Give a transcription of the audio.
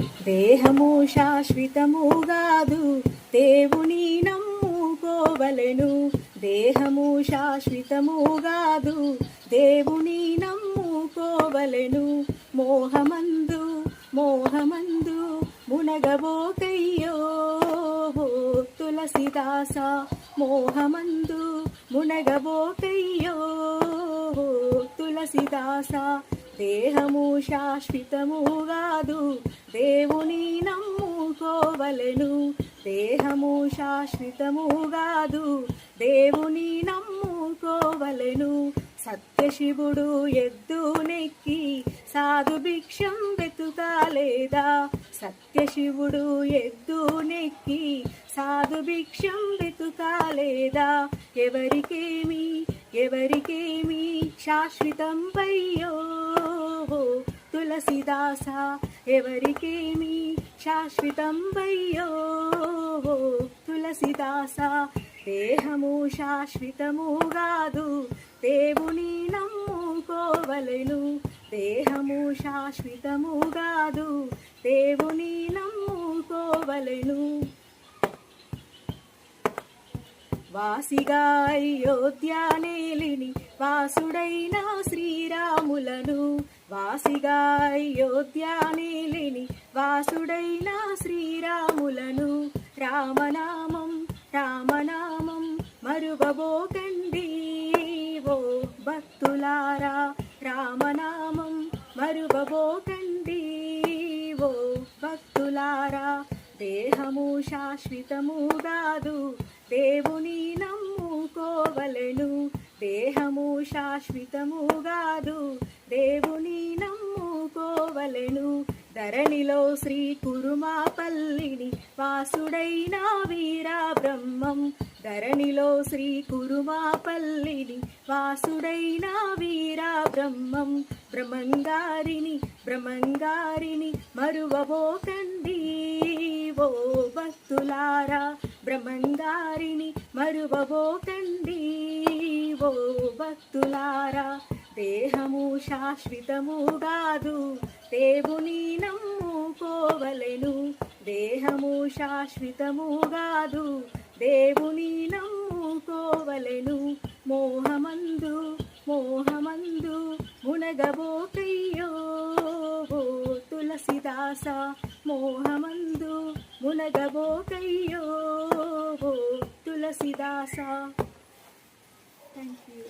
దేహము శాశ్వతముగాదు దేవుని నమ్ముకోవలెను. దేహము శాశ్వతముగాదు దేవుని నమ్ముకోవలెను. మోహమందు మోహమందు మునగబోకయ్యో. తులసిదాస మోహమందు మునగబోకయ్యో. తులసిదాస దేహము శాశ్వతముగాదు దేవుని నమ్ముకోవలెను. దేహము శాశ్వతముగాదు దేవుని నమ్ముకోవలెను. సత్యశివుడు ఎద్దునెక్కి సాధు భిక్షం వెతుకాలేదా సత్యశివుడు ఎద్దునెక్కి సాధు భిక్షం వెతుకాలేదా ఎవరికేమి ఎవరికేమి శాశ్వతం పయ్యో ఓ తులసిదాస ఎవరికేమి శాశ్వతం పయ్యో తులసిదాస దేహము శాశ్వతము కాదు దేవుని నమ్ముకోవలను. దేహము శాశ్వతము కాదు దేవుని నమ్ముకోవలను. వాసిగా అయోధ్యానేలిని వాసుడైన శ్రీరాములను. వాసిగా అయోధ్యానేలిని వాసుడైన శ్రీరాములను. రామనామం రామనామం మరువబోకండి ఓ భక్తులారా రామనామం మరువబోకండి ఓ భక్తులారా దేహము శాశ్వతము కాదు దేవుని నమ్ముకోవలెను. దేహము శాశ్వతము కాదు. దేవుని నమ్ముకోవలెను. ధరణిలో శ్రీ కురుమాపల్లిని వాసుడైన వీరా బ్రహ్మం. ధరణిలో శ్రీ కురుమాపల్లిని వాసుడైన వీరా బ్రహ్మం. బ్రహ్మంగారిని బ్రహ్మంగారిని మరువబోకండి. ఓ భక్తులారా బ్రహ్మంగారిని మరువబోకండి ఓ భక్తులారా దేహము శాశ్వతము కాదు దేవుని నమ్ముకోవలెను. దేహము శాశ్వతము కాదు దేవుని నమ్ముకోవలెను. మోహమందు మోహమందు మునగబోకయ్యో తులసిదాస మోహమందు మునగబోకయ్యో తులసిదాస. Thank you